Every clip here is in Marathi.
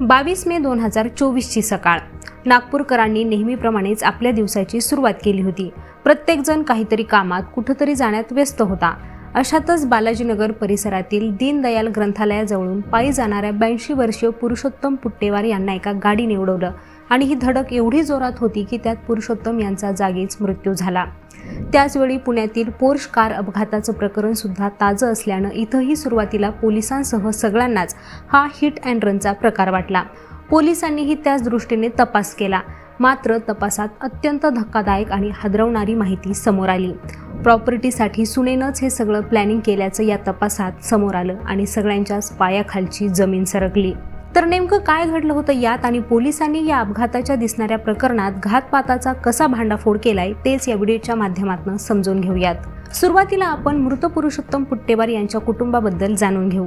बावीस मे दोन हजार चोवीसची सकाळ. नागपूरकरांनी नेहमीप्रमाणेच आपल्या दिवसाची सुरुवात केली होती. प्रत्येकजण काहीतरी कामात कुठंतरी जाण्यात व्यस्त होता. अशातच बालाजीनगर परिसरातील दीनदयाल ग्रंथालयाजवळून पायी जाणाऱ्या ब्याऐंशी वर्षीय पुरुषोत्तम पुट्टेवार यांना एका गाडीने उडवलं आणि ही धडक एवढी जोरात होती की त्यात पुरुषोत्तम यांचा जागीच मृत्यू झाला. त्याचवेळी पुण्यातील पोर्श कार अपघाताचं प्रकरण सुद्धा ताजं असल्यानं इथंही सुरुवातीला पोलिसांसह सगळ्यांनाच हा हिट अँड रनचा प्रकार वाटला. पोलिसांनीही त्याच दृष्टीने तपास केला. मात्र तपासात अत्यंत धक्कादायक आणि हादरवणारी माहिती समोर आली. प्रॉपर्टीसाठी सुनेनंच हे सगळं प्लॅनिंग केल्याचं या तपासात समोर आलं आणि सगळ्यांच्याच पायाखालची जमीन सरकली. तर नेमकं काय घडलं होतं यात आणि पोलिसांनी या अपघाताच्या दिसणाऱ्या प्रकरणात घातपाताचा कसा भांडाफोड केलाय तेच या व्हिडिओच्या माध्यमातून समजून घेऊयात. सुरुवातीला आपण मृत पुरुषोत्तम पुट्टेवार यांच्या कुटुंबाबद्दल जाणून घेऊ.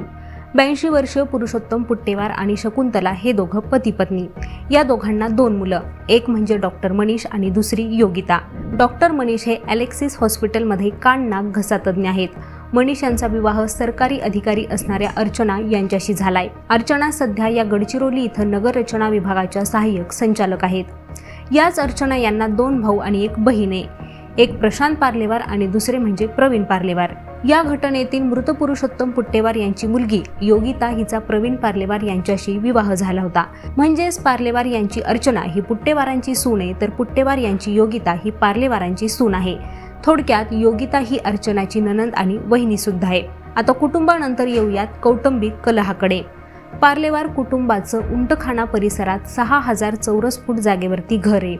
ब्याऐंशी वर्षीय पुरुषोत्तम पुट्टेवार आणि शकुंतला हे दोघं पती पत्नी या दोघांना दोन मुलं एक म्हणजे डॉक्टर मनीष आणि दुसरी योगिता. डॉक्टर मनीष हे अलेक्सिस हॉस्पिटलमध्ये कान नाक घसातज्ञ आहेत. मनीष यांचा विवाह सरकारी अधिकारी असणाऱ्या अर्चना यांच्याशी झालाय. अर्चना सध्या या गडचिरोली इथं नगररचना विभागाच्या सहाय्यक संचालक आहेत. याच अर्चना यांना दोन भाऊ आणि एक बहीण आहे. एक प्रशांत पार्लेवार आणि दुसरे म्हणजे प्रवीण पार्लेवार. या घटनेतील मृत पुरुषोत्तम पुट्टेवार यांची मुलगी योगिता हिचा प्रवीण पार्लेवार यांच्याशी विवाह झाला होता. म्हणजेच पार्लेवार यांची अर्चना ही पुट्टेवारांची सून आहे तर पुट्टेवार यांची योगिता ही पार्लेवारांची सून आहे. थोडक्यात योगिता ही अर्चनाची ननंद आणि वहिनी सुद्धा आहे. आता कुटुंबानंतर येऊयात कौटुंबिक कलहाकडे. पार्लेवार कुटुंबाचं उंटखाना परिसरात सहा हजार चौरस फूट जागेवरती घर आहे.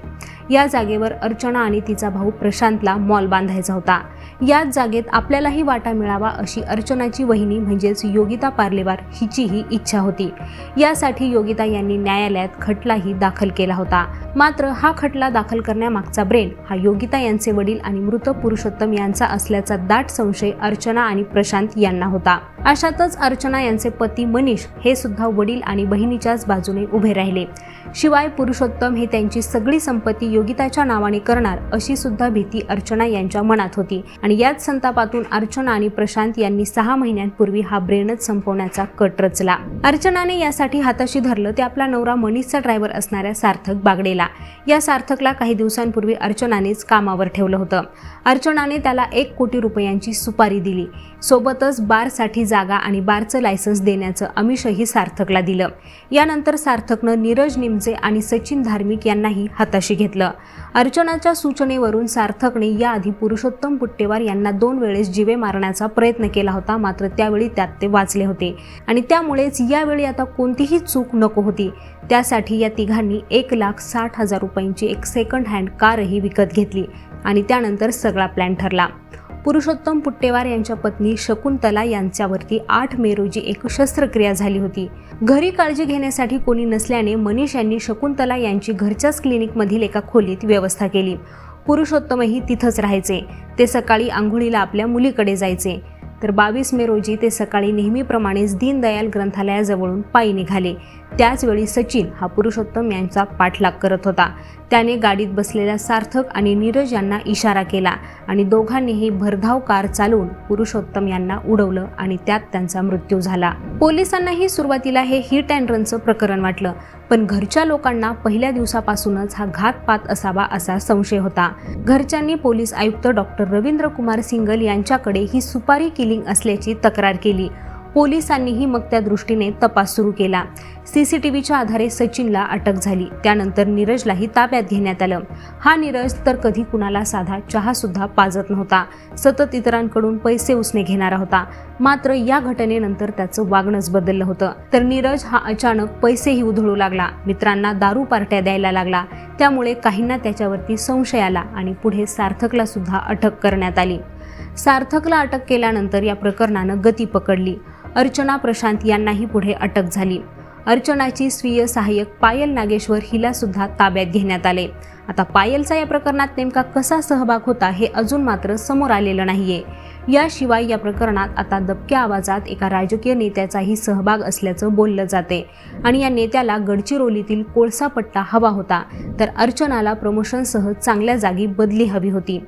या जागेवर अर्चना आणि तिचा भाऊ प्रशांतला मॉल बांधायचा होता. याच जागेत आपल्यालाही वाटा मिळावा अशी अर्चनाची वहिनी म्हणजेच योगिता पार्लेवार हिचीही इच्छा होती. यासाठी योगिता यांनी न्यायालयात खटलाही दाखल केला होता. मात्र हा खटला दाखल करण्यामागचा ब्रेन हा योगिता यांचे वडील आणि मृत पुरुषोत्तम यांचा असल्याचा दाट संशय अर्चना आणि प्रशांत यांना होता. अशातच अर्चना यांचे पती मनीष हे सुद्धा वडील आणि बहिणीच्याच बाजूने उभे राहिले. शिवाय पुरुषोत्तम हे त्यांची सगळी संपत्ती योगिताच्या नावाने करणार अशी सुद्धा भीती अर्चना यांच्या मनात होती. आणि याच संतापातून अर्चना आणि प्रशांत यांनी सहा महिन्यांपूर्वी हा ब्रेनच संपवण्याचा कट रचला. अर्चनाने यासाठी हाताशी धरलं ते आपला नवरा मनीषचा ड्रायव्हर असणाऱ्या सार्थक बागडेला. या सार्थकला काही दिवसांपूर्वी अर्चनानेच कामावर ठेवलं होतं. अर्चनाने त्याला एक कोटी रुपयांची सुपारी दिली. सोबतच बारसाठी जागा आणि बारचं लायसन्स देण्याचं अमिषही सार्थकला दिलं. यानंतर सार्थकनं नीरज टिमचे आणि सचिन धार्मिक यांनाही हाताशी घेतलं. अर्चनाच्या सूचनेवरून सार्थकने याआधी पुरुषोत्तम पुट्टेवार यांना दोन वेळेस जिवे मारण्याचा प्रयत्न केला होता मात्र त्यावेळी त्यात ते वाचले होते. आणि त्यामुळेच यावेळी आता कोणतीही चूक नको होती. त्यासाठी या तिघांनी एक लाख साठ हजार रुपयांची एक सेकंड हँड कारही विकत घेतली आणि त्यानंतर सगळा प्लॅन ठरला. पुरुषोत्तम पुट्टेवार यांच्या पत्नी शकुंतला यांच्यावरती आठ मे रोजी एक शस्त्रक्रिया झाली होती. घरी काळजी घेण्यासाठी कोणी नसल्याने मनीष यांनी शकुंतला यांची घरच्याच क्लिनिकमधील एका खोलीत व्यवस्था केली. पुरुषोत्तमही तिथंच राहायचे. ते सकाळी आंघोळीला आपल्या मुलीकडे जायचे. तर बावीस मे रोजी ते सकाळी नेहमीप्रमाणेच दीनदयाल ग्रंथालयाजवळून पायी निघाले. त्याचवेळी सचिन हा पुरुषोत्तम यांचा पाठलाग करत होता. त्याने गाडीत बसलेल्या सार्थक आणि नीरज यांना इशारा केला आणि दोघांनीही भरधाव कार चालवून पुरुषोत्तम यांना उडवलं आणि त्यात त्यांचा मृत्यू झाला. पोलिसांनाही सुरुवातीला हे हिट अँड रनचं प्रकरण वाटलं पण घरच्या लोकांना पहिल्या दिवसापासूनच हा घातपात असावा असा संशय होता. घरच्यांनी पोलीस आयुक्त डॉक्टर रवींद्र कुमार सिंगल यांच्याकडे ही सुपारी किलिंग असल्याची तक्रार केली. पोलिसांनीही मग त्या दृष्टीने तपास सुरू केला. सीसीटीव्हीच्या आधारे सचिनला अटक झाली. त्यानंतर नीरजलाही ताब्यात घेण्यात आलं. हा नीरज तर कधी कुणाला साधा चहा सुद्धा पाजत नव्हता. सतत इतरांकडून पैसे उसने घेणारा होता. मात्र या घटनेनंतर त्याचं वागणंच बदललं होतं. तर नीरज हा अचानक पैसेही उधळू लागला. मित्रांना दारू पार्ट्या द्यायला लागला. त्यामुळे काहींना त्याच्यावरती संशय आला आणि पुढे सार्थकला सुद्धा अटक करण्यात आली. सार्थकला अटक केल्यानंतर या प्रकरणानं गती पकडली. अर्चना प्रशांत यांनाही पुढे अटक झाली. अर्चनाची स्वीय सहाय्यक पायल नागेश्वर हिला सुद्धा ताब्यात घेण्यात आले. आता पायलचा या प्रकरणात नेमका कसा सहभाग होता हे अजून मात्र समोर आलेलं नाहीये. याशिवाय या प्रकरणात आता दबक्या आवाजात एका राजकीय नेत्याचाही सहभाग असल्याचं बोललं जाते आणि या नेत्याला गडचिरोलीतील कोळसा पट्टा हवा होता. तर अर्चनाला प्रमोशनसह चांगल्या जागी बदली हवी होती.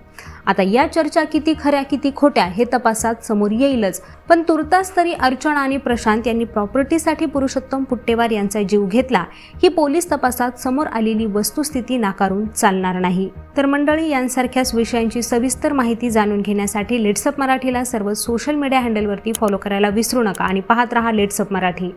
आता या चर्चा किती खऱ्या किती खोट्या हे तपासात समोर येईलच. पण तुर्तास तरी अर्चना आणि प्रशांत यांनी प्रॉपर्टीसाठी पुरुषोत्तम पुट्टेवार यांचा जीव घेतला. ही पोलीस तपासात समोर आलेली वस्तुस्थिती नाकारून चालणार नाही. तर मंडळी यांसारख्याच विषयांची सविस्तर माहिती जाणून घेण्यासाठी लेट्सअप मराठीला सर्व सोशल मीडिया हँडलवरती फॉलो करायला विसरू नका आणि पाहत रहा लेट्सअप मराठी.